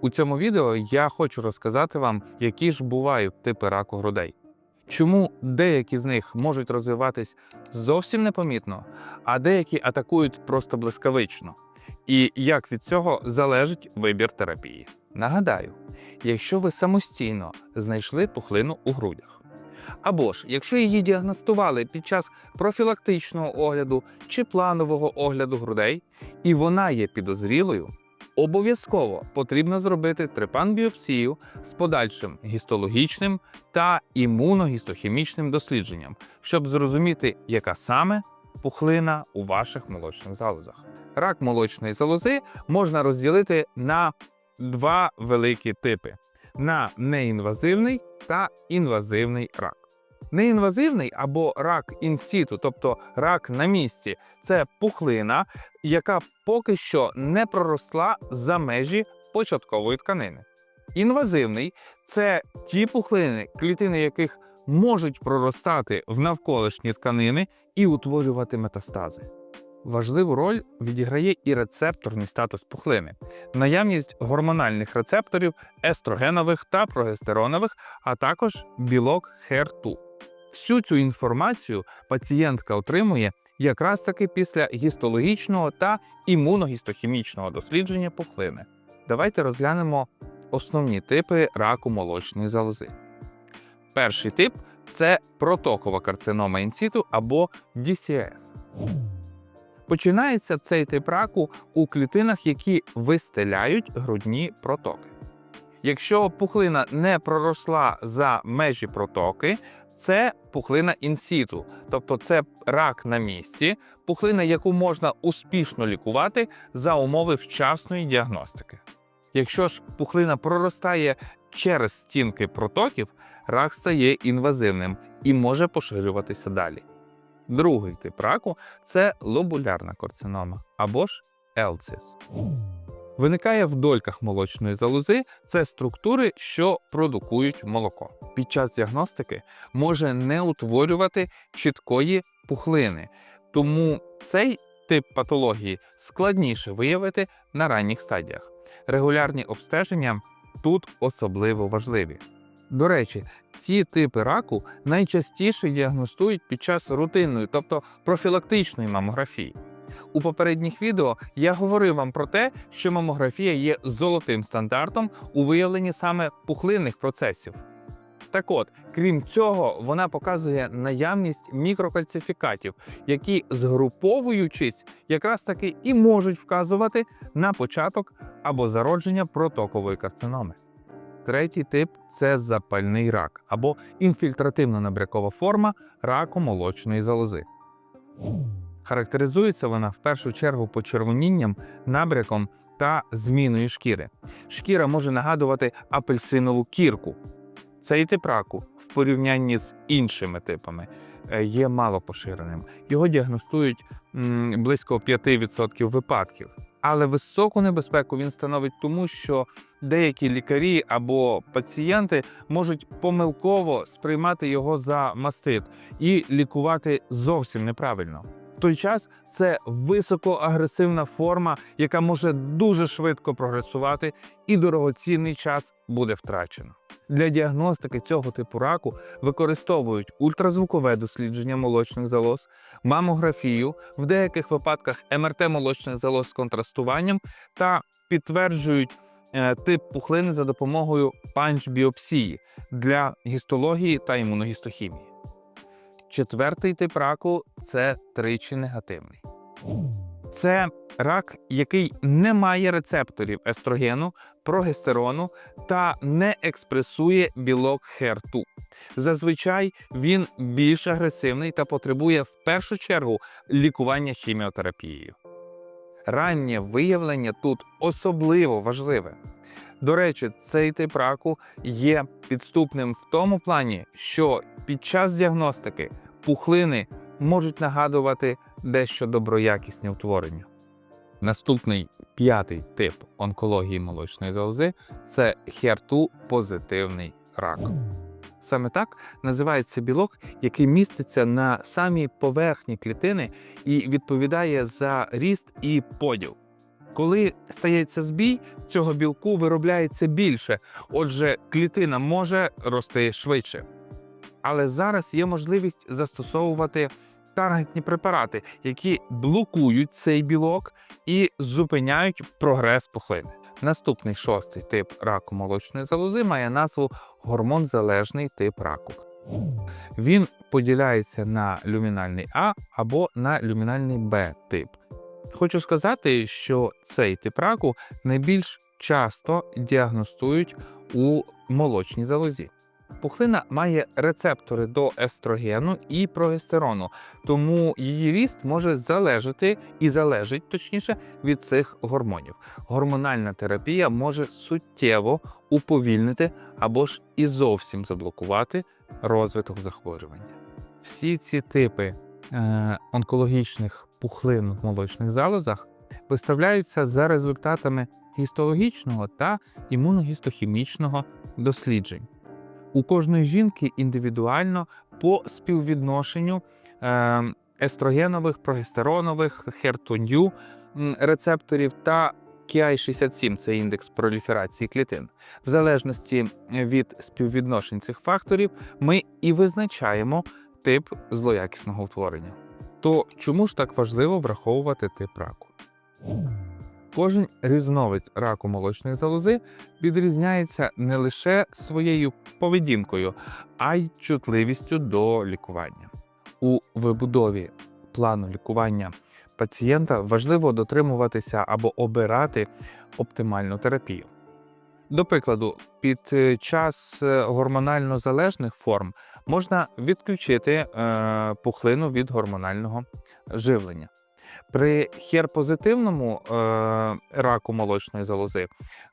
У цьому відео я хочу розказати вам, які ж бувають типи раку грудей. Чому деякі з них можуть розвиватись зовсім непомітно, а деякі атакують просто блискавично. І як від цього залежить вибір терапії. Нагадаю, якщо ви самостійно знайшли пухлину у грудях, або ж якщо її діагностували під час профілактичного огляду чи планового огляду грудей, і вона є підозрілою, обов'язково потрібно зробити трепан-біопсію з подальшим гістологічним та імуногістохімічним дослідженням, щоб зрозуміти, яка саме пухлина у ваших молочних залозах. Рак молочної залози можна розділити на два великі типи: на неінвазивний та інвазивний рак. Неінвазивний або рак інсіту, тобто рак на місці, це пухлина, яка поки що не проросла за межі початкової тканини. Інвазивний це ті пухлини, клітини яких можуть проростати в навколишні тканини і утворювати метастази. Важливу роль відіграє і рецепторний статус пухлини, наявність гормональних рецепторів естрогенових та прогестеронових, а також білок HER2. Всю цю інформацію пацієнтка отримує якраз таки після гістологічного та імуногістохімічного дослідження пухлини. Давайте розглянемо основні типи раку молочної залози. Перший тип це протокова карцинома інсіту або DCS. Починається цей тип раку у клітинах, які вистеляють грудні протоки. Якщо пухлина не проросла за межі протоки, це пухлина інсіту, тобто це рак на місці, пухлина, яку можна успішно лікувати за умови вчасної діагностики. Якщо ж пухлина проростає через стінки протоків, рак стає інвазивним і може поширюватися далі. Другий тип раку це лобулярна карцинома або ж елцис. Виникає в дольках молочної залози це структури, що продукують молоко. Під час діагностики може не утворювати чіткої пухлини, тому цей тип патології складніше виявити на ранніх стадіях. Регулярні обстеження тут особливо важливі. До речі, ці типи раку найчастіше діагностують під час рутинної, тобто профілактичної мамографії. У попередніх відео я говорив вам про те, що мамографія є золотим стандартом у виявленні саме пухлинних процесів. Так от, крім цього, вона показує наявність мікрокальцифікатів, які, згруповуючись, якраз таки і можуть вказувати на початок або зародження протокової карциноми. Третій тип це запальний рак або інфільтративно-набрякова форма раку молочної залози. Характеризується вона в першу чергу почервонінням, набряком та зміною шкіри. Шкіра може нагадувати апельсинову кірку. Цей тип раку в порівнянні з іншими типами е, є мало поширеним. Його діагностують близько 5% випадків. Але високу небезпеку він становить тому, що деякі лікарі або пацієнти можуть помилково сприймати його за мастит і лікувати зовсім неправильно. Той час це високоагресивна форма, яка може дуже швидко прогресувати, і дорогоцінний час буде втрачено. Для діагностики цього типу раку використовують ультразвукове дослідження молочних залоз, мамографію, в деяких випадках МРТ молочних залоз з контрастуванням та підтверджують е, тип пухлини за допомогою панч-біопсії для гістології та імуногістохімії. Четвертий тип раку це тричі негативний. Це рак, який не має рецепторів естрогену, прогестерону та не експресує білок HER2. Зазвичай він більш агресивний та потребує в першу чергу лікування хіміотерапією. Раннє виявлення тут особливо важливе. До речі, цей тип раку є підступним в тому плані, що під час діагностики пухлини можуть нагадувати дещо доброякісні утворення. Наступний п'ятий тип онкології молочної залози це HER2 позитивний рак. Саме так називається білок, який міститься на самій поверхні клітини і відповідає за ріст і поділ. Коли стається збій, цього білку виробляється більше, отже, клітина може рости швидше. Але зараз є можливість застосовувати таргетні препарати, які блокують цей білок і зупиняють прогрес пухлини. Наступний шостий тип раку молочної залози має назву гормонзалежний тип раку. Він поділяється на люмінальний А або на люмінальний Б тип. Хочу сказати, що цей тип раку найбільш часто діагностують у молочній залозі. Пухлина має рецептори до естрогену і прогестерону, тому її ріст може залежати і залежить точніше від цих гормонів. Гормональна терапія може суттєво уповільнити або ж і зовсім заблокувати розвиток захворювання. Всі ці типи е, онкологічних пухлин в молочних залозах виставляються за результатами гістологічного та імуногістохімічного досліджень. У кожної жінки індивідуально по співвідношенню е, естрогенових, прогестеронових, хертоню рецепторів та KI67 це індекс проліферації клітин. В залежності від співвідношень цих факторів ми і визначаємо тип злоякісного утворення. То чому ж так важливо враховувати тип раку? Кожен різновид раку молочної залози відрізняється не лише своєю поведінкою, а й чутливістю до лікування. У вибудові плану лікування пацієнта важливо дотримуватися або обирати оптимальну терапію. До прикладу, під е, час е, гормонально залежних форм можна відключити е, пухлину від гормонального живлення. При херпозитивному раку молочної залози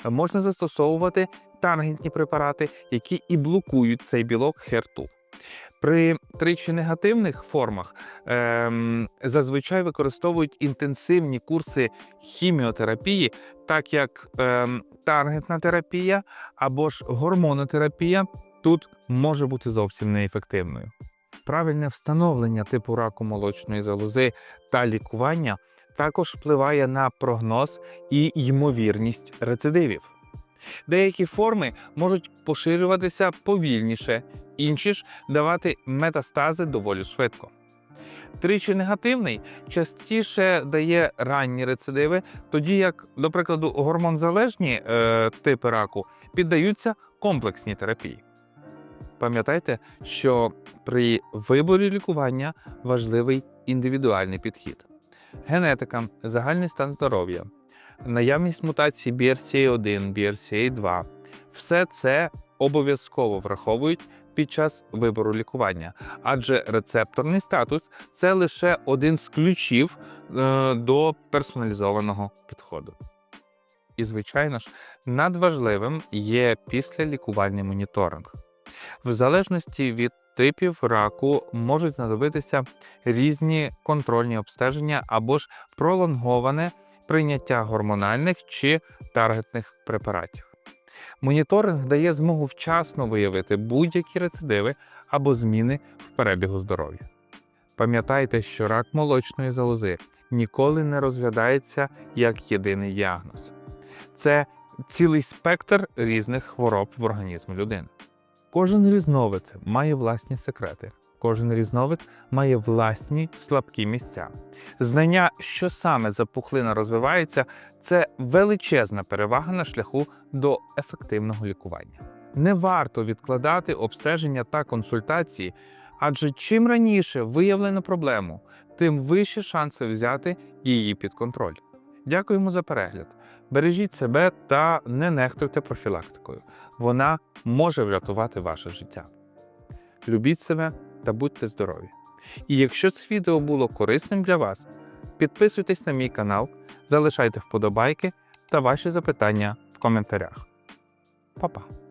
можна застосовувати таргентні препарати, які і блокують цей білок херту. При тричі негативних формах ем, зазвичай використовують інтенсивні курси хіміотерапії, так як ем, таргетна терапія або ж гормонотерапія тут може бути зовсім неефективною. Правильне встановлення типу раку молочної залози та лікування також впливає на прогноз і ймовірність рецидивів. Деякі форми можуть поширюватися повільніше, інші ж давати метастази доволі швидко. Тричі негативний частіше дає ранні рецидиви, тоді як, до прикладу, гормонзалежні е, типи раку піддаються комплексній терапії. Пам'ятайте, що при виборі лікування важливий індивідуальний підхід. Генетика, загальний стан здоров'я, наявність мутацій BRCA1, BRCA2 все це обов'язково враховують під час вибору лікування, адже рецепторний статус це лише один з ключів е, до персоналізованого підходу. І, звичайно ж, надважливим є післялікувальний моніторинг. В залежності від типів раку можуть знадобитися різні контрольні обстеження або ж пролонговане прийняття гормональних чи таргетних препаратів. Моніторинг дає змогу вчасно виявити будь-які рецидиви або зміни в перебігу здоров'я. Пам'ятайте, що рак молочної залози ніколи не розглядається як єдиний діагноз. Це цілий спектр різних хвороб в організмі людини. Кожен різновид має власні секрети. Кожен різновид має власні слабкі місця. Знання, що саме за пухлина розвивається, це величезна перевага на шляху до ефективного лікування. Не варто відкладати обстеження та консультації, адже чим раніше виявлено проблему, тим вищі шанси взяти її під контроль. Дякуємо за перегляд. Бережіть себе та не нехтуйте профілактикою. Вона може врятувати ваше життя. Любіть себе та будьте здорові. І якщо це відео було корисним для вас, підписуйтесь на мій канал, залишайте вподобайки та ваші запитання в коментарях. Па-па!